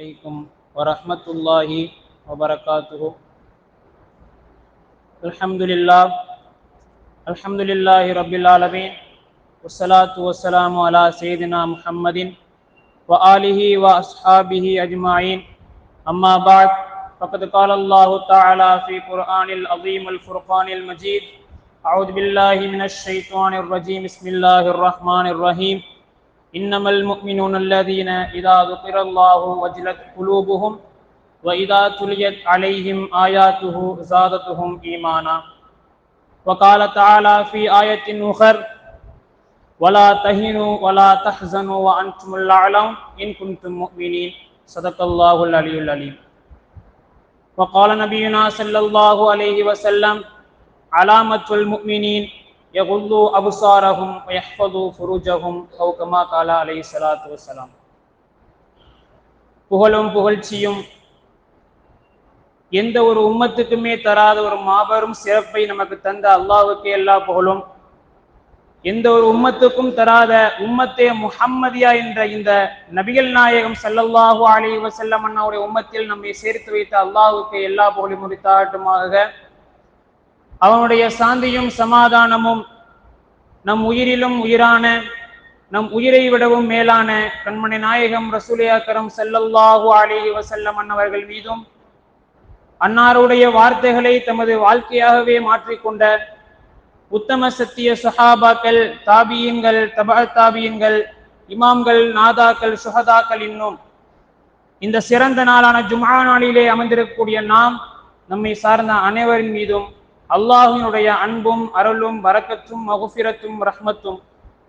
علیکم ورحمۃ اللہ وبرکاتہ۔ الحمد للہ الحمد للہ رب العالمین وسلاۃ وسلام علیٰ سیدنا محمد و علیہ و اصحاب اجمعین۔ اما بعد، فقد قال اللہ تعالیٰ فی قرآن العظیم الفرقان المجید اعوذ باللہ من الشیطان الرجیم، بسم اللہ الرحمن الرحیم۔ إنما المؤمنون الذين إذا ذكر الله وجلت قلوبهم وإذا تليت عليهم آياته زادتهم إيمانا. وقال تعالى في آية أخر ولا تهنوا ولا تحزنوا وأنتم الأعلون إن كنتم مؤمنين. صدق الله العلي العليم وقال نبينا صلى الله عليه وسلم علامة المؤمنين يغضوا أبصارهم ويحفظوا فروجهم أو كما قال عليه الصلاة والسلام புகழும் புகழ்ச்சியும் எந்த ஒரு உம்மத்துக்குமே தராத ஒரு மாபெரும் சிறப்பை நமக்கு தந்த அல்லாஹுக்கு எல்லா புகழும் எந்த ஒரு உம்மத்துக்கும் தராத உம்மத்தே முஹம்மதியா என்ற இந்த நபிகள் நாயகம் ஸல்லல்லாஹு அலைஹி வஸல்லம் அண்ணாவுடைய உம்மத்தில் நம்மை சேர்த்து வைத்த அல்லாஹுக்கு எல்லா புகழும் முடித்தாட்டுமாக அவனுடைய சாந்தியும் சமாதானமும் நம் உயிரிலும் உயிரான நம் உயிரை விடவும் மேலான கண்மணி நாயகம் ரசூலியாக்கரம் செல்லல்லாஹு அலிஹி வசல்லம் அன்னவர்கள் மீதும் அன்னாருடைய வார்த்தைகளை தமது வாழ்க்கையாகவே மாற்றிக்கொண்ட உத்தம சத்திய சுஹாபாக்கள் தாபியன்கள் தபா தாபியன்கள் இமாம்கள் நாதாக்கள் சுஹதாக்கள் இன்னும் இந்த சிறந்த நாளான ஜுமா நாளிலே அமர்ந்திருக்கக்கூடிய நாம் நம்மை சார்ந்த அனைவரின் மீதும் அல்லாஹினுடைய அன்பும் அருளும் வரக்கத்தும் மகுஃபிரத்தும் ரஹ்மத்தும்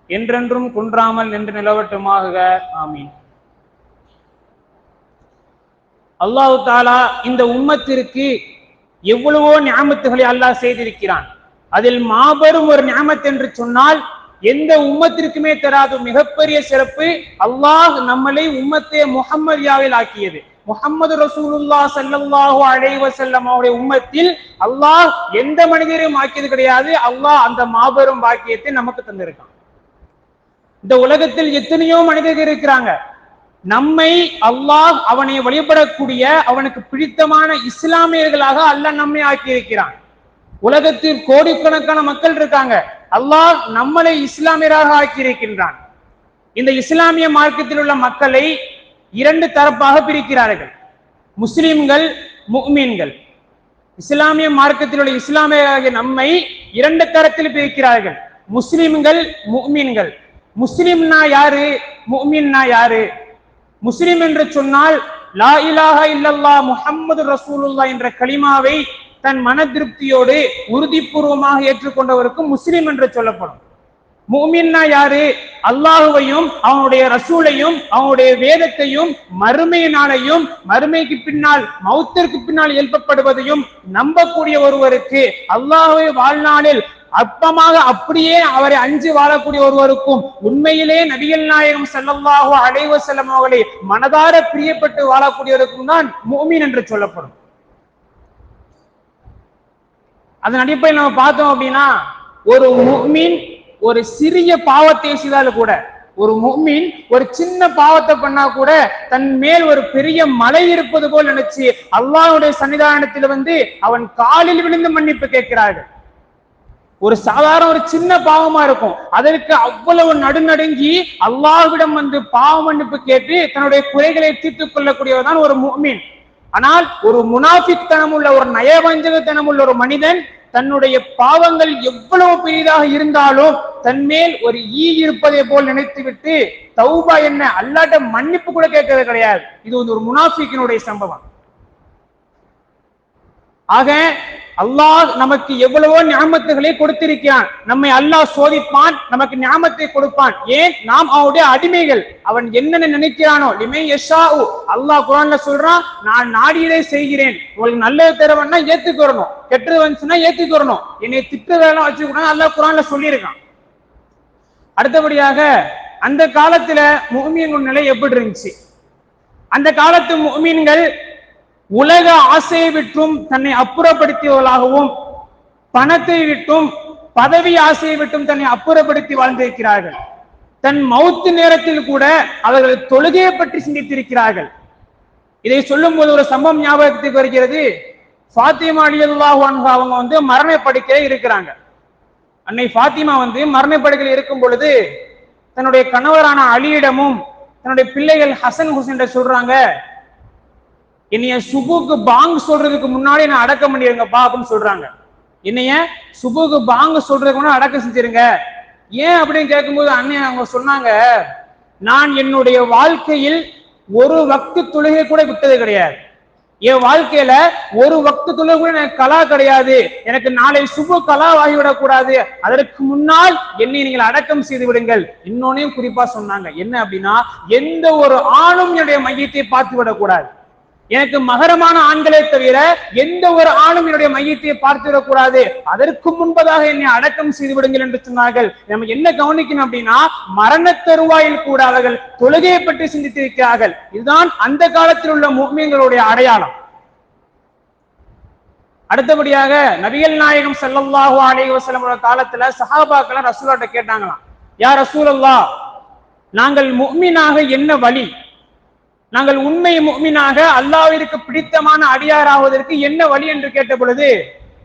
என்றென்றும் குன்றாமல் நின்று நிலவட்டுமாக ஆமீன். அல்லாஹு தாலா இந்த உம்மத்திற்கு எவ்வளவோ ஞாபத்துகளை அல்லாஹ் செய்திருக்கிறான். அதில் மாபெரும் ஒரு ஞாபகத் என்று சொன்னால் எந்த உம்மத்திற்குமே தராத மிகப்பெரிய சிறப்பு அல்லாஹ் நம்மளை உம்மத்தே முகம்மதியாவில் ஆக்கியது. முகமது ரசூலுல்லா சல்லாஹூ அழைவ செல்லம் அவருடைய உம்மத்தில் அல்லாஹ் எந்த மனிதரையும் ஆக்கியது கிடையாது. அல்லாஹ் அந்த மாபெரும் பாக்கியத்தை நமக்கு தந்திருக்கான். இந்த உலகத்தில் எத்தனையோ மனிதர்கள் இருக்கிறாங்க. நம்மை அல்லாஹ் அவனை வழிபடக்கூடிய அவனுக்கு பிடித்தமான இஸ்லாமியர்களாக அல்லாஹ் நம்மை ஆக்கியிருக்கிறான். உலகத்தில் கோடிக்கணக்கான மக்கள் இருக்காங்க. அல்லாஹ் நம்மளை இஸ்லாமியராக ஆக்கியிருக்கின்றான். இந்த இஸ்லாமிய மார்க்கத்தில் உள்ள மக்களை இரண்டு தரப்பாக பிரிக்கிறார்கள். முஸ்லிம்கள் முக்மீன்கள். இஸ்லாமிய மார்க்கத்தில் உள்ள இஸ்லாமியராகிய நம்மை இரண்டு தரத்தில் பிரிக்கிறார்கள். முஸ்லிம்கள் முக்மீன்கள். முஸ்லிம்னா யாரு? முக்மீன்னா யாரு? முஸ்லிம் என்று சொன்னால் லா இலாஹா இல்லல்லா முஹம்மது ரசூலுல்லா என்ற கலிமாவை தன் மன திருப்தியோடு உறுதிபூர்வமாக ஏற்றுக்கொண்டவருக்கு முஸ்லிம் என்று சொல்லப்படும். மூமின்னா யாரு? அல்லாஹுவையும் அவனுடைய ரசூலையும் அவனுடைய வேதத்தையும் மறுமை நாளையும் மறுமைக்கு பின்னால் மௌத்திற்கு பின்னால் எழுப்பப்படுவதையும் நம்பக்கூடிய ஒருவருக்கு அல்லாஹுவை வாழ்நாளில் அற்பமாக அப்படியே அவரை அஞ்சு வாழக்கூடிய ஒருவருக்கும் உண்மையிலே நபிகள் நாயகம் செல்லல்லாஹோ அலைவ செல்லம் அவர்களை மனதார பிரியப்பட்டு வாழக்கூடியவருக்கும் தான் மோமின் என்று சொல்லப்படும். அதன் அடிப்படையில் நம்ம பார்த்தோம் அப்படின்னா ஒரு முக்மீன் ஒரு சிறிய பாவத்தை செய்தாலும் கூட ஒரு முக்மீன் ஒரு சின்ன பாவத்தை பண்ணா கூட தன் மேல் ஒரு பெரிய மலை இருப்பது போல் நினைச்சு அல்லாவுடைய சன்னிதானத்தில் வந்து அவன் காலில் விழுந்து மன்னிப்பு கேட்கிறார்கள். ஒரு சாதாரண ஒரு சின்ன பாவமா இருக்கும். அதற்கு அவ்வளவு நடுநடுங்கி அல்லாஹ்விடம் வந்து பாவ மன்னிப்பு கேட்டு தன்னுடைய குறைகளை தீர்த்து கொள்ளக்கூடியவர் தான் ஒரு முக்மீன். ஆனால் ஒரு முனாஃபிக் தனம் உள்ள ஒரு நயவஞ்சகத்தனம் உள்ள ஒரு மனிதன் தன்னுடைய பாவங்கள் எவ்வளவு பெரிதாக இருந்தாலும் தன்மேல் ஒரு ஈ இருப்பதை போல் நினைத்துவிட்டு தௌபா என்ன அல்லாட்ட மன்னிப்பு கூட கேட்கறது கிடையாது. இது வந்து ஒரு முனாஃபிக்கினுடைய சம்பவம். ஆக அல்லாஹ் நமக்கு எவ்வளவோ ஞாபகத்துகளை கொடுத்திருக்கிறான். நம்மை அல்லாஹ் சோதிப்பான் நமக்கு ஞாபகத்தை கொடுப்பான். ஏன்? நாம் அவனுடைய அடிமைகள். அவன் என்னென்ன நினைக்கிறானோ லிமை எஷாவு அல்லாஹ் குரான்ல சொல்றான் நான் நாடியதை செய்கிறேன். உங்களுக்கு நல்லது தருவன்னா ஏத்துக்கிறணும் கெட்டது வந்துச்சுன்னா ஏத்துக்கிறணும் என்னை திட்டதெல்லாம் வச்சுக்கூடாது அல்லாஹ் குரான்ல சொல்லியிருக்கான். அடுத்தபடியாக அந்த காலத்துல முகமீன்கள் நிலை எப்படி இருந்துச்சு? அந்த காலத்து முகமீன்கள் உலக ஆசையை விட்டும் தன்னை அப்புறப்படுத்தியவர்களாகவும் பணத்தை விட்டும் பதவி ஆசையை விட்டும் தன்னை அப்புறப்படுத்தி வாழ்ந்திருக்கிறார்கள். தன் மௌத்து நேரத்தில் கூட அவர்கள் தொழுகையை பற்றி சிந்தித்திருக்கிறார்கள். இதை சொல்லும் போது ஒரு சம்பவம் ஞாபகத்துக்கு வருகிறது. ஃபாத்திமா அலியல்லாஹு அவங்க வந்து மரண படுக்கையில இருக்கிறாங்க. அன்னை ஃபாத்திமா வந்து மரண படுக்கையில் இருக்கும் பொழுது தன்னுடைய கணவரான அலியிடமும் தன்னுடைய பிள்ளைகள் ஹசன் ஹுசன் சொல்றாங்க. என்னைய சுபுக்கு பாங் சொல்றதுக்கு முன்னாடி நான் அடக்கம் பண்ணிடுங்கப்பா அப்படின்னு சொல்றாங்க. என்னைய சுபுக்கு பாங்க சொல்றதுக்கு முன்னாடி அடக்கம் செஞ்சிருங்க. ஏன் அப்படின்னு கேட்கும்போது அண்ணன் அவங்க சொன்னாங்க நான் என்னுடைய வாழ்க்கையில் ஒரு வக்து தொழுகை கூட விட்டது கிடையாது. என் வாழ்க்கையில ஒரு வக்து தொழுகை கூட எனக்கு கலா கிடையாது. எனக்கு நாளை சுப கலா ஆகிவிடக் கூடாது அதற்கு முன்னால் என்னை நீங்கள் அடக்கம் செய்து விடுங்கள். இன்னொன்னையும் குறிப்பா சொன்னாங்க. என்ன அப்படின்னா எந்த ஒரு ஆணும் என்னுடைய மையத்தை பார்த்து விடக்கூடாது எனக்கு மகரமான ஆண்களை தவிர எந்த ஒரு ஆணும் என்னுடைய மையத்தை பார்த்து விடக்கூடாது அதற்கு முன்பதாக என்னை அடக்கம் செய்து விடுங்கள் என்று சொன்னார்கள். நம்ம என்ன கவனிக்கணும் அப்படின்னா மரண தருவாயில் கூட அவர்கள் தொழுகையை பற்றி சிந்தித்திருக்கிறார்கள். இதுதான் அந்த காலத்தில் உள்ள முக்மீன்களுடைய அடையாளம். அடுத்தபடியாக நபிகள் நாயகம் செல்லல்லாஹு அலைஹி வஸல்லம் காலத்துல சஹாபாக்கள் ரசூலாட்ட கேட்டாங்களாம் யா அல்லா நாங்கள் முக்மீனாக என்ன வழி? நாங்கள் உண்மை முக்மினாக அல்லாவிற்கு பிடித்தமான அடியாராவதற்கு என்ன வழி என்று கேட்ட பொழுது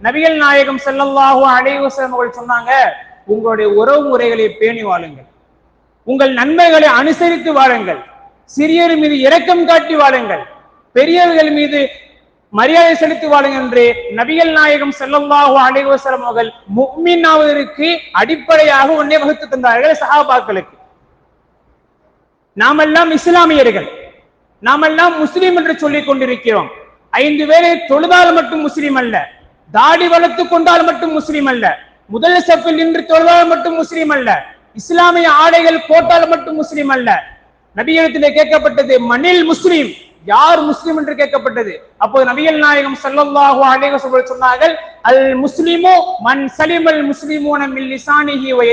நபிகள் நாயகம் ஸல்லல்லாஹு அலைஹி அவர்கள் சொன்னாங்க உங்களுடைய உறவு முறைகளை பேணி வாழுங்கள். உங்கள் நன்மைகளை அனுசரித்து வாழுங்கள். சிறியர் மீது இரக்கம் காட்டி வாழுங்கள். பெரியவர்கள் மீது மரியாதை செலுத்தி வாழுங்கள் என்று நபிகள் நாயகம் ஸல்லல்லாஹு அலைஹி அவர்கள் முக்மின் ஆவதற்கு அடிப்படையாக ஒன்னே வகுத்து தந்தார்கள் சஹாபாக்களுக்கு. நாமெல்லாம் இஸ்லாமியர்கள். நாமெல்லாம் முஸ்லீம் என்று சொல்லிக் கொண்டிருக்கிறோம். ஐந்து பேரை தொழுதால் மட்டும் முஸ்லீம் அல்ல. தாடி வளர்த்து கொண்டால் மட்டும் முஸ்லீம் அல்ல. முதல் சப்பில் நின்று தொழுதால் மட்டும் முஸ்லீம் அல்ல. இஸ்லாமிய ஆடைகள் போட்டால் மட்டும் முஸ்லீம் அல்ல. நபியிடத்திலே கேட்கப்பட்டது மணில் முஸ்லீம் யார் முஸ்லீம் என்று கேட்கப்பட்டது? அப்போது நபிகள் நாயகம் ஸல்லல்லாஹு அலைஹி சொன்னார்கள் அல் முஸ்லீமோ மன் சலிமல் முஸ்லீமோ மின் லிசானிஹி வ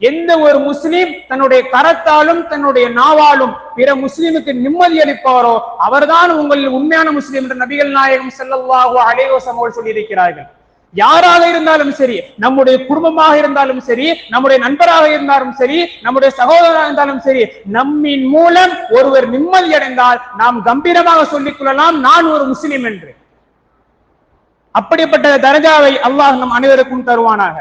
எந்த ஒரு முஸ்லீம் தன்னுடைய கரத்தாலும் தன்னுடைய நாவாலும் பிற முஸ்லிமுக்கு நிம்மதி அளிப்பவரோ அவர்தான் உங்களில் உண்மையான முஸ்லீம் என்று நபிகள் நாயகம் ஸல்லல்லாஹு அலைஹி அவர்கள் சொல்லியிருக்கிறார்கள். யாராக இருந்தாலும் சரி நம்முடைய குடும்பமாக இருந்தாலும் சரி நம்முடைய நண்பராக இருந்தாலும் சரி நம்முடைய சகோதரராக இருந்தாலும் சரி நம்மின் மூலம் ஒருவர் நிம்மதி அடைந்தால் நாம் கம்பீரமாக சொல்லிக் கொள்ளலாம் நான் ஒரு முஸ்லிம் என்று. அப்படிப்பட்ட தரஜாவை அல்லாஹ் நம் அனைவருக்கும் தருவானாக.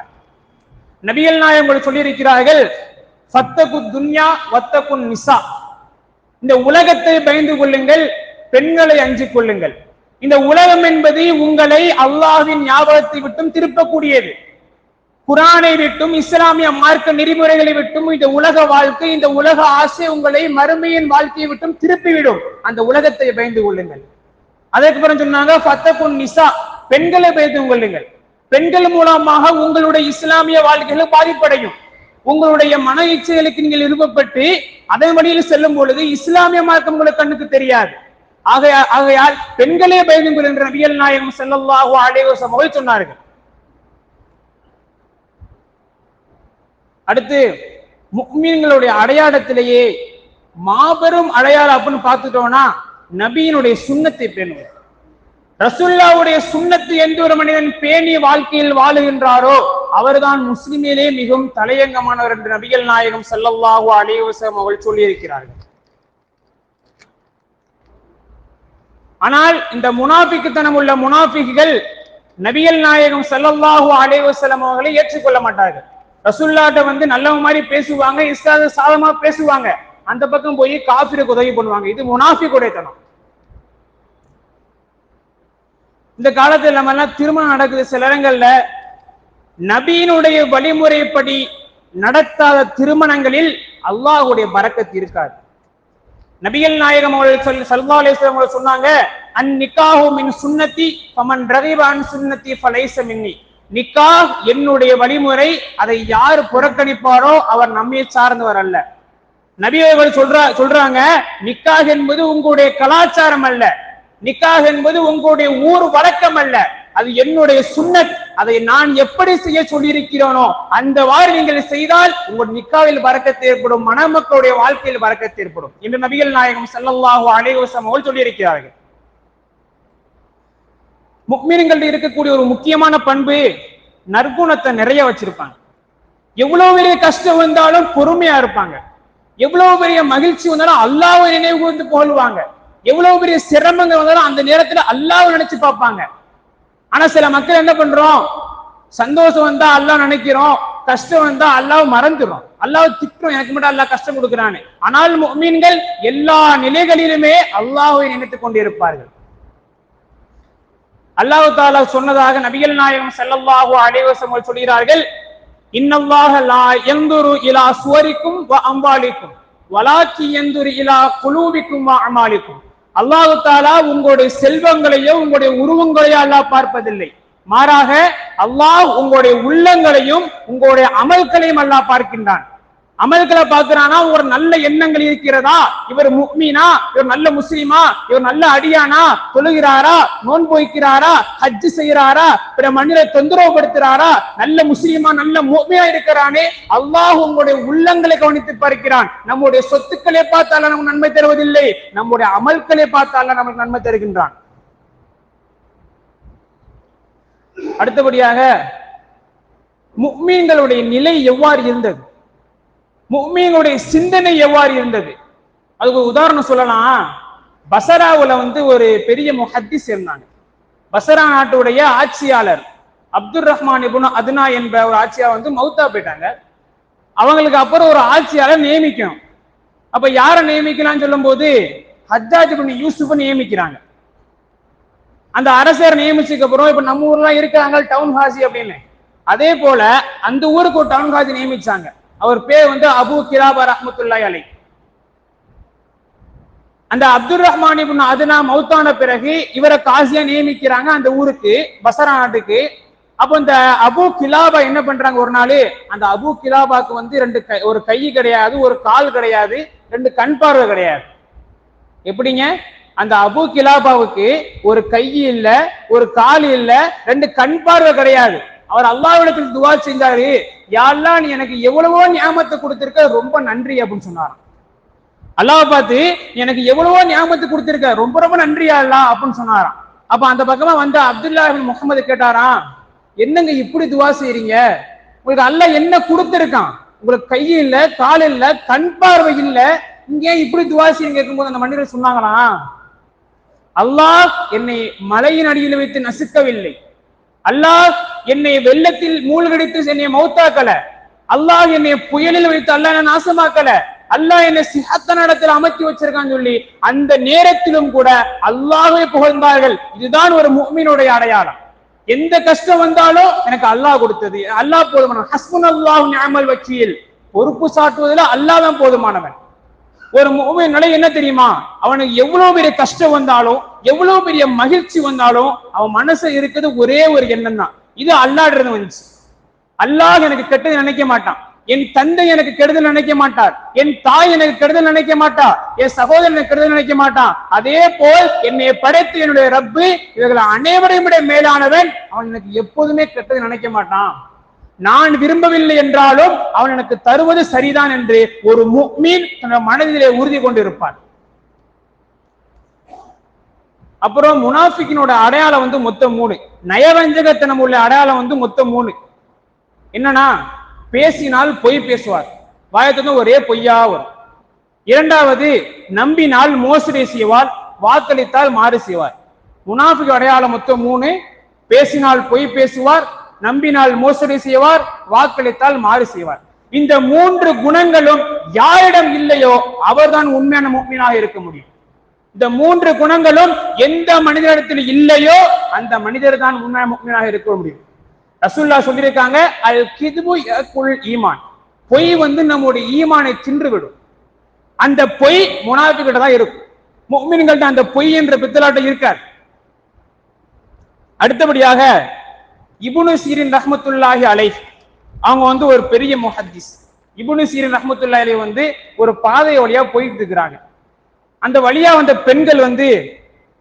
நபியல் நாயகம் சொல்லியிருக்கிறார்கள் ஃபத்தகு துன்யா வத்தகுன் நிசா. இந்த உலகத்தை பயந்து கொள்ளுங்கள் பெண்களை அஞ்சு கொள்ளுங்கள். இந்த உலகம் என்பது உங்களை அல்லாஹ்வின் ஞாபகத்தை விட்டும் திருப்பக்கூடியது. குரானை விட்டும் இஸ்லாமிய மார்க்க நெறிமுறைகளை விட்டும் இந்த உலக வாழ்க்கை இந்த உலக ஆசை உங்களை மறுமையின் வாழ்க்கையை விட்டும் திருப்பிவிடும். அந்த உலகத்தை பயந்து கொள்ளுங்கள். அதற்கு பிறகு சொன்னாங்க ஃபத்தகுன் நிசா. பெண்களை பயந்து கொள்ளுங்கள். பெண்கள் மூலமாக உங்களுடைய இஸ்லாமிய வாழ்க்கைகள் பாதிப்படையும். உங்களுடைய மன இச்சைகளுக்கு நீங்கள் விருப்பப்பட்டு அதன் வழியில் செல்லும் பொழுது இஸ்லாமிய மார்க்கம் உங்களுக்கு கண்ணுக்கு தெரியாது. ஆகையா ஆகையால் பெண்களே பயந்துங்கள் என்று நபியல் நாயகம் ஸல்லல்லாஹு அலைஹி வஸல்லம் சொன்னார்கள். அடுத்து முக்மீன்களுடைய அடையாளத்திலேயே மாபெரும் அடையாளம் அப்படின்னு பார்த்துட்டோம்னா நபியினுடைய சுண்ணத்தை பேணுவது. ரசுல்லாவுடைய சுண்ணத்து எந்த ஒரு மனிதன் பேணி வாழ்க்கையில் வாழுகின்றாரோ அவர்தான் முஸ்லிமிலே மிகவும் தலையங்கமானவர் என்று நபிகள் நாயகம் ஸல்லல்லாஹு அலைவசம் வஸல்லம் அவர்கள் சொல்லியிருக்கிறார்கள். ஆனால் இந்த முனாஃபிக்குத்தனம் உள்ள முனாஃபிக்குகள் நபிகள் நாயகம் ஸல்லல்லாஹு அலைவசலம் அவர்களை ஏற்றுக்கொள்ள மாட்டார்கள். ரசுல்லாட்ட வந்து நல்லவங்க மாதிரி பேசுவாங்க இஸ்லாத சாதமா பேசுவாங்க. அந்த பக்கம் போய் காஃபிருக்கு உதவி பண்ணுவாங்க. இது முனாஃபிக்குடைய தனம் இந்த காலத்துல நம்ம எல்லாம் திருமணம் நடக்குது. சில இடங்கள்ல நபியினுடைய வழிமுறைப்படி நடத்தாத திருமணங்களில் அல்லாஹுடைய பறக்கத்து இருக்காது. நபிகள் நாயகம் அவர்கள் சொல்லி சல்லா அலிஸ்லாம் அவர்கள் சொன்னாங்க அந் நிக்காஹு மின் சுன்னத்தி பமன் ரகிப சுண்ணத்தி சுன்னத்தி ஃபலைச மின்னி. நிக்காஹ் என்னுடைய வழிமுறை அதை யார் புறக்கணிப்பாரோ அவர் நம்மை சார்ந்தவர் அல்ல. நபி அவர்கள் சொல்றா சொல்றாங்க நிக்காஹ் என்பது உங்களுடைய கலாச்சாரம் அல்ல. நிக்காக என்பது உங்களுடைய ஊர் வழக்கம் அல்ல. அது என்னுடைய சுண்ணத். அதை நான் எப்படி செய்ய சொல்லியிருக்கிறேனோ அந்த வாறு நீங்கள் செய்தால் உங்கள் நிக்காவில் வரக்கத்து ஏற்படும் மணமக்களுடைய வாழ்க்கையில் வரக்கத்து ஏற்படும். என்று நபிகள் நாயகம் ஸல்லல்லாஹு அலைவசம் வஸல்லம் அவர்கள் சொல்லியிருக்கிறார்கள். முக்மீன்கள் இருக்கக்கூடிய ஒரு முக்கியமான பண்பு நற்குணத்தை நிறைய வச்சிருப்பாங்க. எவ்வளவு பெரிய கஷ்டம் வந்தாலும் பொறுமையா இருப்பாங்க. எவ்வளவு பெரிய மகிழ்ச்சி வந்தாலும் அல்லாவை நினைவு கூர்ந்து புகழ்வாங்க. எவ்வளவு பெரிய சிரமங்கள் வந்தாலும் அந்த நேரத்துல அல்லாஹ் நினைச்சு பார்ப்பாங்க. ஆனா சில மக்கள் என்ன பண்றோம்? சந்தோஷம் வந்தா அல்லாஹ் நினைக்கிறோம். கஷ்டம் வந்தா அல்லாஹ் மறந்துடும் அல்லாஹ் திட்டம் எனக்கு மட்டும் அல்லாஹ் கஷ்டம் கொடுக்கிறானே ஆனால் மீன்கள் எல்லா நிலைகளிலுமே அல்லாஹ்வை நினைத்துக் கொண்டிருப்பார்கள். அல்லாஹ் தாலா சொன்னதாக நபிகள் நாயகம் செல்லல்லாஹு அடைவசம் சொல்கிறார்கள் இன்னல்லாஹ லா யந்துரு இலா சுவரிக்கும் வ வலாக்கி யந்துரு இலா குழுவிக்கும் வ அமாலிக்கும். அல்லாஹு தாலா உங்களுடைய செல்வங்களையோ உங்களுடைய உருவங்களையோ அல்லாஹ் பார்ப்பதில்லை. மாறாக அல்லாஹ் உங்களுடைய உள்ளங்களையும் உங்களுடைய அமல்களையும் அல்லாஹ் பார்க்கின்றான். அமல்களை பார்க்கிறானா? ஒரு நல்ல எண்ணங்கள் இருக்கிறதா? இவர் முக்மீனா? இவர் நல்ல முஸ்லிமா? இவர் நல்ல அடியானா? தொழுகிறாரா? நோன்பு வைக்கிறாரா? ஹஜ் செய்யறாரா பிற மனிதரை தொந்தரவுபடுத்துறாரா? நல்ல முஸ்லிமா நல்ல முக்மியா இருக்கிறானே? அல்லாஹ் உங்களுடைய உள்ளங்களை கவனித்து பார்க்கிறான். நம்முடைய சொத்துக்களை பார்த்தால நமக்கு நன்மை தருவதில்லை. நம்முடைய அமல்களை பார்த்தால நமக்கு நன்மை தருகின்றான். அடுத்தபடியாக முக்மீன்களுடைய நிலை எவ்வாறு இருந்தது? முக்மீனுடைய சிந்தனை எவ்வாறு இருந்தது? அதுக்கு ஒரு உதாரணம் சொல்லலாம். பசராவுல வந்து ஒரு பெரிய முஹத்திஸ் இருந்தாங்க. பசரா நாட்டுடைய ஆட்சியாளர் அப்துல் ரஹ்மான் இபுன் அதுனா என்ற ஒரு ஆட்சியாளர் வந்து மௌத்தா போயிட்டாங்க. அவங்களுக்கு அப்புறம் ஒரு ஆட்சியாளர் நியமிக்கணும். அப்ப யாரை நியமிக்கலாம்னு சொல்லும்போது ஹஜ்ஜாஜ் இப்னு யூசுஃப் நியமிக்கிறாங்க. அந்த அரசர் நியமிச்சதுக்கு அப்புறம் இப்ப நம்ம ஊர்லாம் இருக்காங்க டவுன் ஹாசி அப்படின்னு. அதே போல அந்த ஊருக்கு ஒரு டவுன் ஹாசி நியமிச்சாங்க. அவர் பேர் வந்து அபு கிராபா ரஹமத்துல்லாய் அலை. அந்த அப்துல் ரஹ்மான் இப்னு அதுனா மௌத்தான பிறகு இவரை காசியா நியமிக்கிறாங்க அந்த ஊருக்கு பசரா நாட்டுக்கு. அப்போ இந்த அபு கிலாபா என்ன பண்றாங்க? ஒரு நாள் அந்த அபு கிலாபாக்கு வந்து ரெண்டு கை ஒரு கை கிடையாது ஒரு கால் கிடையாது ரெண்டு கண் பார்வை கிடையாது. எப்படிங்க? அந்த அபு கிலாபாவுக்கு ஒரு கை இல்ல ஒரு கால் இல்ல ரெண்டு கண் பார்வை கிடையாது. அவர் அல்லாவிடத்தில் துவா செஞ்சாரு யாரெல்லாம் நீ எனக்கு எவ்வளவோ ஞாபகத்தை கொடுத்திருக்க ரொம்ப நன்றி அப்படின்னு சொன்னாராம். அல்லாஹ் பார்த்து எனக்கு எவ்வளவோ ஞாபகத்தை கொடுத்திருக்க ரொம்ப ரொம்ப நன்றி அல்லாஹ் அப்படின்னு சொன்னாராம். அப்ப அந்த பக்கமா வந்து அப்துல்லா முகமது கேட்டாராம் என்னங்க இப்படி துவா செய்றீங்க? உங்களுக்கு அல்லாஹ் என்ன கொடுத்திருக்கான்? உங்களுக்கு கை இல்ல கால் இல்ல கண் பார்வை இல்ல இங்க ஏன் இப்படி துவா செய்யுங்க கேட்கும்போது அந்த மனிதர் சொன்னாங்களாம். அல்லாஹ் என்னை மலையின் அடியில் வைத்து நசுக்கவில்லை. அல்லாஹ் என்னை வெள்ளத்தில் மூழ்கடித்து என்னை மௌத்தாக்கல. அல்லாஹ் என்னை புயலில் வைத்து அல்லாஹ் என்ன நாசமாக்கல. அல்லாஹ் என்னை சிஹத்த நடத்தில் அமர்த்தி வச்சிருக்கான்னு சொல்லி அந்த நேரத்திலும் கூட அல்லாஹே புகழ்ந்தார்கள். இதுதான் ஒரு முஃமினுடைய அடையாளம். எந்த கஷ்டம் வந்தாலும் எனக்கு அல்லாஹ் கொடுத்தது. அல்லாஹ் போதுமானவன். ஹஸ்மன் அல்லாஹ் நிஅமல் வச்சியில் பொறுப்பு சாட்டுவதில் அல்லாஹ் தான் போதுமானவன். ஒரு மூமின் நிலை என்ன தெரியுமா? அவனுக்கு எவ்வளவு பெரிய கஷ்டம் வந்தாலும் எவ்வளவு பெரிய மகிழ்ச்சி வந்தாலும் அவன் மனசு இருக்கிறது ஒரே ஒரு எண்ணம் தான். இது அல்லாடுறது வந்துச்சு. அல்லாஹ் எனக்கு கெட்டது நினைக்க மாட்டான். என் தந்தை எனக்கு கெடுதல் நினைக்க மாட்டார். என் தாய் எனக்கு கெடுதல் நினைக்க மாட்டா. என் சகோதரன் எனக்கு கெடுதல் நினைக்க மாட்டான். அதே போல் என்னை படைத்து என்னுடைய ரப்பு இவர்கள் அனைவரையும் விட மேலானவன். அவன் எனக்கு எப்போதுமே கெட்டது நினைக்க மாட்டான். நான் விரும்பவில்லை என்றாலும் அவன் எனக்கு தருவது சரிதான் என்று ஒரு முக்மீன் மனதிலே உறுதி கொண்டிருப்பான். அப்புறம் முனாஃபிக்கினோட அடையாளம் வந்து மொத்தம் மூணு நயவஞ்சகத்தனம் உள்ள அடையாளம் வந்து மொத்தம் மூணு என்னன்னா பேசினால் பொய் பேசுவார். வாயத்துக்கு ஒரே பொய்யா வரும். இரண்டாவது நம்பினால் மோசடி செய்வார் வாக்களித்தால் மாறு செய்வார். முனாஃபிக் அடையாளம் மொத்தம் மூணு பேசினால் பொய் பேசுவார் நம்பினால் மோசடி செய்வார் வாக்களித்தால் மாறு செய்வார். இந்த மூன்று குணங்களும் யாரிடம் இல்லையோ அவர்தான் உண்மையான மூமினாக இருக்க முடியும். இந்த மூன்று குணங்களும் எந்த மனிதனிடத்தில் இல்லையோ அந்த மனிதர் தான் உண்மையான மூமினாக இருக்க முடியும். ரசூல்லா சொல்லியிருக்காங்க அல் கிதுபு குல் ஈமான். பொய் வந்து நம்முடைய ஈமானை தின்றுவிடும். அந்த பொய் முனாஃபிக்கிட்ட தான் இருக்கும். முக்மீன்கள்ட்ட அந்த பொய் என்ற பித்தலாட்டம் இருக்கார் அடுத்தபடியாக இபுனு சீரின் ரஹமத்துல்லாஹி அலை அவங்க வந்து ஒரு பெரிய முஹத்திஸ். இபுனு சீரின் ரஹமத்துல்லா அலை வந்து ஒரு பாதை வழியா போயிட்டு இருக்கிறாங்க. அந்த வழியா வந்த பெண்கள் வந்து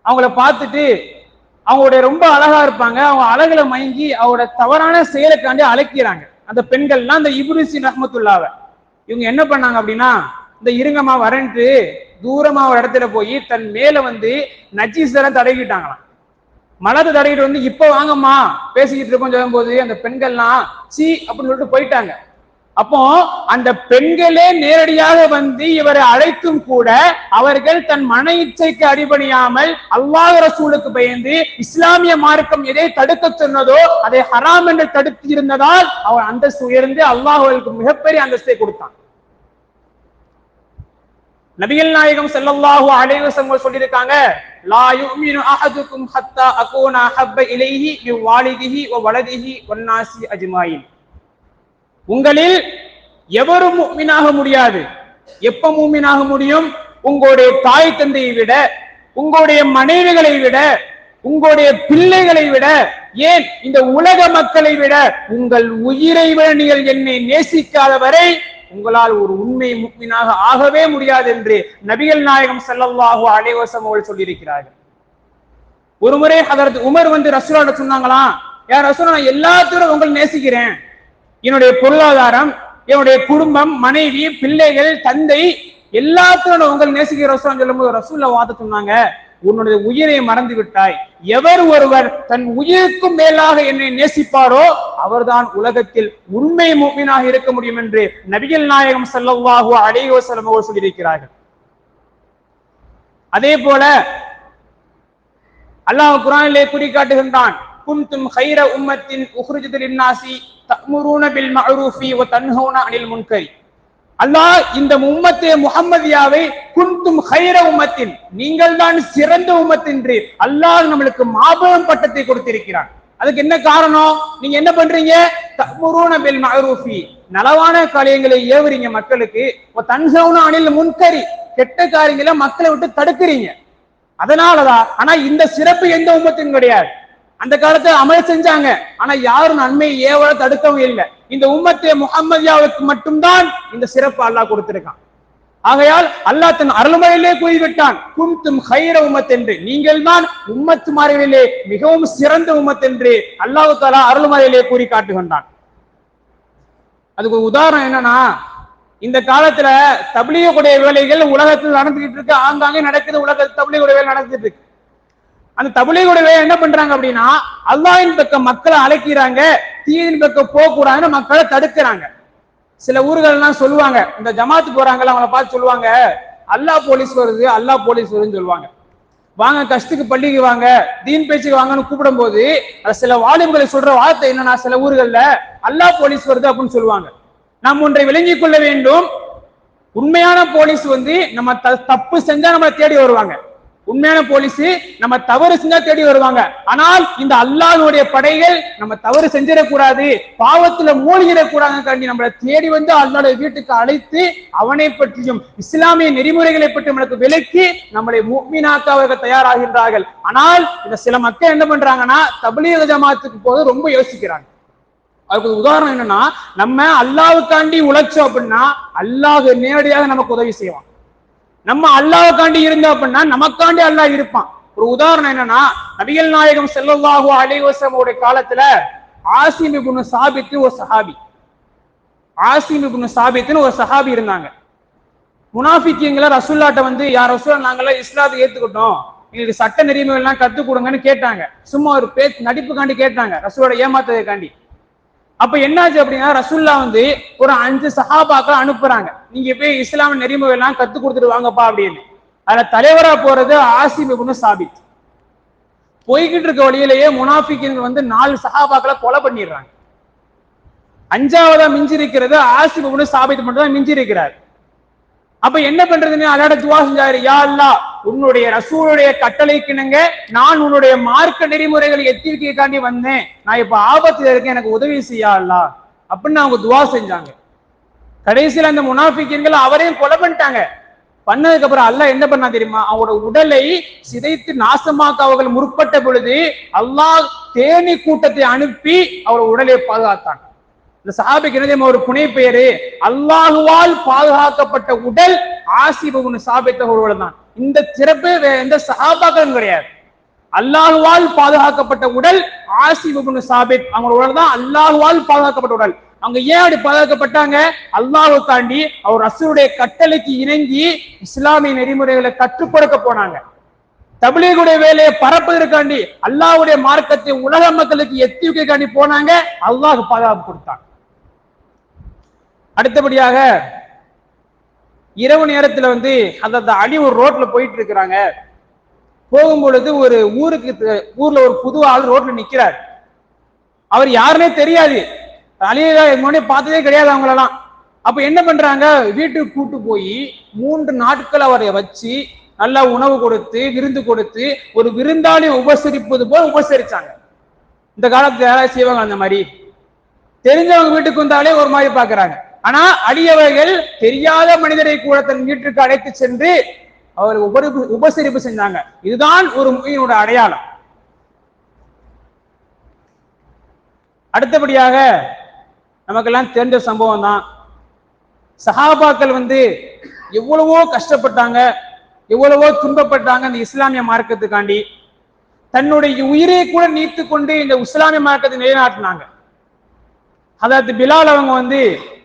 அவங்கள பார்த்துட்டு அவங்களுடைய ரொம்ப அழகா இருப்பாங்க. அவங்க அழகுல மயங்கி அவங்களோட தவறான செயலுக்காண்டி அழைக்கிறாங்க. அந்த பெண்கள்லாம் அந்த இபுனுசி ரஹமத்துல்லாவை. இவங்க என்ன பண்ணாங்க அப்படின்னா இந்த இருங்கம்மா வரன்ட்டு தூரமா ஒரு இடத்துல போய் தன் மேல வந்து நஜீசரம் தடவிட்டாங்களாம். மலத்தை தடையிட்டு வந்து இப்ப வாங்கம்மா பேசிக்கிட்டு இருக்கோம் சொல்லும் போது அந்த பெண்கள்லாம் சி அப்படின்னு சொல்லிட்டு போயிட்டாங்க. அப்போ அந்த பெண்களே நேரடியாக வந்து இவரை அழைத்தும் கூட அவர்கள் தன் மன இச்சைக்கு அடிபணியாமல் அல்லாஹ் ரசூலுக்கு பயந்து இஸ்லாமிய மார்க்கம் எதை தடுக்க சொன்னதோ அதை ஹராம் என்று தடுத்து இருந்ததால் அவர் அந்தஸ்து உயர்ந்து அல்லாஹ் மிகப்பெரிய அந்தஸ்தை கொடுத்தான். நபிகள் நாயகம் செல்லல்லாஹு அலைவசங்கள் சொல்லியிருக்காங்க லா யுமினு அஹதுக்கும் ஹத்தா அகூன அஹப்ப இலைஹி மின் வாலிதிஹி வ வலதிஹி வன்னாசி அஜ்மாயின் உங்களில் எவரும் மூமினாக முடியாது. எப்ப மூமினாக முடியும்? உங்களுடைய தாய் தந்தையை விட உங்களுடைய மனைவிகளை விட உங்களுடைய பிள்ளைகளை விட ஏன் இந்த உலக மக்களை விட உங்கள் உயிரை விட நீங்கள் என்னை நேசிக்காத வரை உங்களால் ஒரு உண்மை முக்மினாக ஆகவே முடியாது என்று நபிகள் நாயகம் ஸல்லல்லாஹு அலைவசம் வஸல்லம் அவர்கள் சொல்லியிருக்கிறார்கள். ஒரு முறை ஹதரத் உமர் வந்து ரசூலாட்ட சொன்னாங்களாம் யார் ரசூலா நான் எல்லாத்தோட உங்களை நேசிக்கிறேன். என்னுடைய பொருளாதாரம் என்னுடைய குடும்பம் மனைவி பிள்ளைகள் தந்தை எல்லாத்தையும் உங்கள் நேசிக்கிற ரசூலா சொல்லும்போது ரசூல்லா வாத்த சொன்னாங்க. உன்னுடைய உயிரை மறந்து விட்டாய் எவர் ஒருவர் தன் உயிருக்கும் மேலாக என்னை நேசிப்பாரோ அவர்தான் உலகத்தில் உண்மை மூமினாக இருக்க முடியும் என்று நபிகள் நாயகம் செல்லவாகோ அடையோ வஸல்லம் சொல்லியிருக்கிறார்கள். அதே போல அல்லாஹ் குரானிலே குறிக்காட்டுகின்றான் குன்தும் ஹைர உம்மத்தின் உஹ்ருஜத் லின்னாசி தஅமுரூன பில் மஅரூஃபி வ தன்ஹவுன அனில் முன்கரி. அல்லாஹ் இந்த உம்மத்தே முகம்மதியாவை குன்தும் ஹைர உம்மத்தின் நீங்கள் தான் சிறந்த உம்மத் அல்லாஹ் நம்மளுக்கு மாபெரும் பட்டத்தை கொடுத்திருக்கிறான். அதுக்கு என்ன காரணம்? நீங்க என்ன பண்றீங்க? தமுருன பில் மஅரூஃபி நலவான காரியங்களை ஏவுறீங்க மக்களுக்கு. தன்சவுன அணில் அனில் முன்கரி கெட்ட காரியங்களை மக்களை விட்டு தடுக்கிறீங்க. அதனாலதான் ஆனா இந்த சிறப்பு எந்த உம்மத்தின் கிடையாது. அந்த காலத்துல அமல் செஞ்சாங்க. ஆனா யாரும் நன்மையை ஏவல தடுக்கவும் இல்லை. இந்த உம்மத்தே முகம்மதியாவுக்கு மட்டும்தான் இந்த சிறப்பு அல்லாஹ் கொடுத்திருக்கான். ஆகையால் அல்லாஹ் தன் அருள்மறையிலே கூறிவிட்டான் குந்தும் ஹைர உம்மத் என்று நீங்கள் தான் உம்மத்து மறைவிலே மிகவும் சிறந்த உம்மத் என்று அல்லாஹு தாலா அருள்மறையிலே கூறி காட்டுகின்றான். அதுக்கு உதாரணம் என்னன்னா இந்த காலத்துல தபிலியக்கூடிய வேலைகள் உலகத்தில் நடந்துகிட்டு இருக்கு. ஆங்காங்கே நடக்குது உலக தபிலியக்கூடிய வேலை நடந்துட்டு இருக்கு. அந்த தபிலியக்கூடிய என்ன பண்றாங்க அப்படின்னா அல்லாஹின் பக்கம் மக்களை அழைக்கிறாங்க தீயின் பக்கம் போக கூடாதுன்னு மக்களை தடுக்கிறாங்க. சில ஊர்கள்லாம் சொல்லுவாங்க இந்த ஜமாத்து போறாங்கல்ல அவங்கள பார்த்து சொல்லுவாங்க அல்லாஹ் போலீஸ் வருது அல்லாஹ் போலீஸ் வருதுன்னு சொல்லுவாங்க. வாங்க கஷ்டத்துக்கு பள்ளிக்கு வாங்க தீன் பேச்சுக்கு வாங்கன்னு கூப்பிடும் போது சில வாலிபர்களை சொல்ற வார்த்தை என்னன்னா சில ஊர்கள்ல அல்லாஹ் போலீஸ் வருது அப்படின்னு சொல்லுவாங்க. நாம் ஒன்றை விளங்கிக் கொள்ள வேண்டும். உண்மையான போலீஸ் வந்து நம்ம த- தப்பு செஞ்சா நம்மளை தேடி வருவாங்க. உண்மையான போலீஸ் நம்ம தவறு செஞ்சா தேடி வருவாங்க. ஆனால் இந்த அல்லாஹனுடைய படைகள் நம்ம தவறு செஞ்சிடக்கூடாது பாவத்துல மூழ்கிடக்கூடாதுக்காண்டி நம்மளை தேடி வந்து அல்லாஹ்வுடைய வீட்டுக்கு அழைத்து அவனை பற்றியும் இஸ்லாமிய நெறிமுறைகளை பற்றி நம்மளுக்கு விலக்கி நம்மளை மீனாக்க அவர்கள் தயாராகின்றார்கள். ஆனால் இந்த சில மக்கள் என்ன பண்றாங்கன்னா தபிலீக ஜமாத்துக்கு போது ரொம்ப யோசிக்கிறாங்க. அதுக்கு உதாரணம் என்னன்னா நம்ம அல்லாவுக்காண்டி உழைச்சோம் அப்படின்னா அல்லாஹ் நேரடியாக நமக்கு உதவி செய்வான். நம்ம அல்லாவுக்காண்டி இருந்தோம் அப்படின்னா நமக்காண்டி அல்லாஹ் இருப்பான். ஒரு உதாரணம் என்னன்னா நபிகள் நாயகம் ஸல்லல்லாஹு அலிவசமுடைய உடைய காலத்துல ஆசிம் இப்னு சாபித்து ஒரு சஹாபி. ஆசிம் இப்னு சாபித்துன்னு ஒரு சஹாபி இருந்தாங்க. முனாஃபிக்கியங்களை ரசுல்லாட்ட வந்து யார் ரசூலா நாங்களாம் இஸ்லாத்தை ஏத்துக்கிட்டோம். எங்களுக்கு சட்ட நெறிமுறை எல்லாம் கொடுங்கன்னு கேட்டாங்க. சும்மா ஒரு பேச்சு நடிப்புக்காண்டி கேட்டாங்க. ரசூலோட ஏமாத்ததுக்காண்டி. அப்ப என்னாச்சு அப்படின்னா ரசுல்லா வந்து ஒரு அஞ்சு சஹாபாக்கள் அனுப்புறாங்க. நீங்க போய் இஸ்லாம் நெறிமுறை எல்லாம் கத்து கொடுத்துட்டு வாங்கப்பா அப்படின்னு. அதுல தலைவரா போறது ஆசிம் இப்னு சாபித். போய்கிட்டு இருக்க வழியிலேயே முனாஃபிக்கின் வந்து நாலு சஹாபாக்களை கொலை பண்ணிடுறாங்க. அஞ்சாவதா மிஞ்சி இருக்கிறது ஆசிம் இப்னு சாபித் மட்டும் தான் மிஞ்சி இருக்கிறார் அப்ப என்ன பண்றதுன்னு அல்லாட துவா செஞ்சாரு யா அல்லா உன்னுடைய ரசூலுடைய கட்டளைக்கிணங்க நான் உன்னுடைய மார்க்க நெறிமுறைகளை எத்திரிக்கைக்காண்டி வந்தேன். நான் இப்ப ஆபத்துல இருக்கேன் எனக்கு உதவி செய்யா அல்லா. அப்படின்னு அவங்க துவா செஞ்சாங்க. கடைசியில அந்த முனாஃபிக்கின்கள் அவரையும் கொலை பண்ணிட்டாங்க. பண்ணதுக்கு அப்புறம் அல்லாஹ் என்ன பண்ணா தெரியுமா? அவங்களோட உடலை சிதைத்து நாசமாக்க அவர்கள் முற்பட்ட பொழுது அல்லாஹ் தேனி கூட்டத்தை அனுப்பி அவரோட உடலை பாதுகாத்தான். இந்த சஹாபிக்கு என்ன ஒரு புனை பெயரு அல்லாஹுவால் பாதுகாக்கப்பட்ட உடல் ஆசிபுன் சாபித்த ஒருவர் தான். இந்த சிறப்பு வேற எந்த சஹாபாக்களும் கிடையாது. அல்லாஹுவால் பாதுகாக்கப்பட்ட உடல் ஆசிபுன் சாபித் அவங்களோட உடல் தான். அல்லாஹுவால் பாதுகாக்கப்பட்ட உடல். அவங்க ஏன் அப்படி பாதுகாக்கப்பட்டாங்க? அல்லாவை தாண்டி அவர் அசுருடைய கட்டளைக்கு இணங்கி இஸ்லாமிய நெறிமுறைகளை கற்றுக்கொடுக்க போனாங்க. தபிலீகுடைய வேலையை பரப்பதற்காண்டி அல்லாவுடைய மார்க்கத்தை உலக மக்களுக்கு எத்தி வைக்காண்டி போனாங்க. அல்லாஹ் பாதுகாப்பு கொடுத்தாங்க அடுத்தபடியாக இரவு நேரத்துல வந்து அந்த அடி ஒரு ரோட்ல போயிட்டு இருக்கிறாங்க. போகும் பொழுது ஒரு ஊருக்கு ஊர்ல ஒரு புது ஆள் ரோட்ல நிக்கிறார். அவர் யாருன்னே தெரியாது. அலியதா முன்னாடி பார்த்ததே கிடையாது அவங்களெல்லாம். அப்ப என்ன பண்றாங்க? வீட்டுக்கு கூட்டு போய் மூன்று நாட்கள் அவரை வச்சு நல்லா உணவு கொடுத்து விருந்து கொடுத்து ஒரு விருந்தாளி உபசரிப்பது போல் உபசரிச்சாங்க. இந்த காலத்துல யாராவது செய்வாங்க அந்த மாதிரி? தெரிஞ்சவங்க வீட்டுக்கு வந்தாலே ஒரு மாதிரி பாக்குறாங்க ஆனா அடியவர்கள் தெரியாத மனிதரை கூட தன் வீட்டுக்கு அழைத்து சென்று அவர் உபரி உபசரிப்பு செஞ்சாங்க. இதுதான் ஒரு மொழியினோட அடையாளம். அடுத்தபடியாக நமக்கெல்லாம் தெரிஞ்ச சம்பவம் தான் சஹாபாக்கள் வந்து எவ்வளவோ கஷ்டப்பட்டாங்க எவ்வளவோ துன்பப்பட்டாங்க இந்த இஸ்லாமிய மார்க்கத்துக்காண்டி. தன்னுடைய உயிரை கூட நீத்து கொண்டு இந்த இஸ்லாமிய மார்க்கத்தை நிலைநாட்டினாங்க. அதாவது பிலால் அவங்க வந்து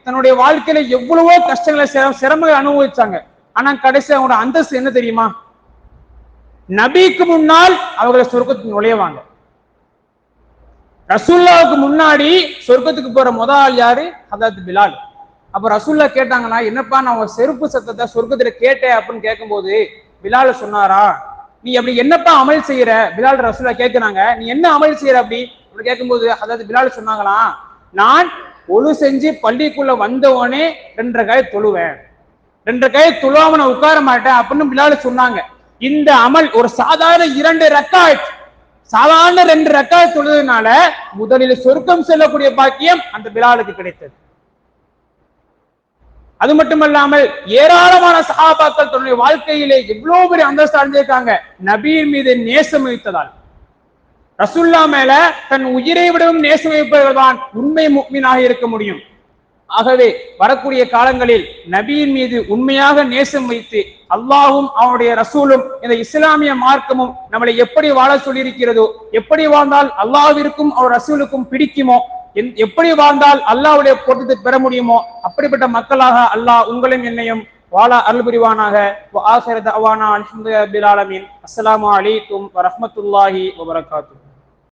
தன்னுடைய வாழ்க்கையில எவ்வளவோ கஷ்டங்களை சிரமங்களை அனுபவிச்சாங்க. ஆனா கடைசி அவங்களோட அந்தஸ்து என்ன தெரியுமா? நபிக்கு முன்னால் அவர்களை சொர்க்கத்துக்கு நுழைவாங்க ரசூல்லாவுக்கு முன்னாடி சொர்க்கத்துக்கு போற முத ஆள் யாரு? Hazrat Bilal. அப்ப ரசூல்லா கேட்டாங்கன்னா என்னப்பா நான் செருப்பு சத்தத்தை சொர்க்கத்துல கேட்டேன் அப்படின்னு கேட்கும்போது பிலால் சொன்னாரா? நீ அப்படி என்னப்பா அமல் செய்யற? பிலால் ரசூல்லா கேட்கிறாங்க நீ என்ன அமல் செய்யற அப்படி? அப்படி கேட்கும்போது அதாவது பிலால் சொன்னாங்களாம் நான் ஒழு செஞ்சு பள்ளிக்குள்ள வந்தவனே ரெண்டரை காய தொழுவேன். ரெண்டரை காய தொழுவாம நான் உட்கார மாட்டேன் அப்படின்னு பிலால் சொன்னாங்க. இந்த அமல் ஒரு சாதாரண இரண்டு ரக்காயத் சாதாரண ரெண்டு ரக்காயத் தொழுதுனால முதலில் சொர்க்கம் செல்லக்கூடிய பாக்கியம் அந்த பிலாலுக்கு கிடைத்தது. அது மட்டுமல்லாமல் ஏராளமான சகாபாக்கள் தன்னுடைய வாழ்க்கையிலே எவ்வளவு பெரிய அந்தஸ்து அடைஞ்சிருக்காங்க. நபியின் மீது நேசம் வைத்ததால். ரசுல்லா மேல தன் உயிரை விடவும் நேசம் வைப்பவர்கள்தான் உண்மை முக்மீனாக இருக்க முடியும். ஆகவே வரக்கூடிய காலங்களில் நபியின் மீது உண்மையாக நேசம் வைத்து அல்லாஹும் அவனுடைய ரசூலும் இந்த இஸ்லாமிய மார்க்கமும் நம்மளை எப்படி வாழ சொல்லியிருக்கிறதோ எப்படி வாழ்ந்தால் அல்லாவிற்கும் அவர் ரசூலுக்கும் பிடிக்குமோ என்- எப்படி வாழ்ந்தால் அல்லாவுடைய பொருத்தத்தை பெற முடியுமோ அப்படிப்பட்ட மக்களாக அல்லாஹ் உங்களையும் என்னையும் வாழ அருள் புரிவானாக. வ ஆகிர தஅவானா அல்ஹம்துலில்லாஹி அலைக்கும்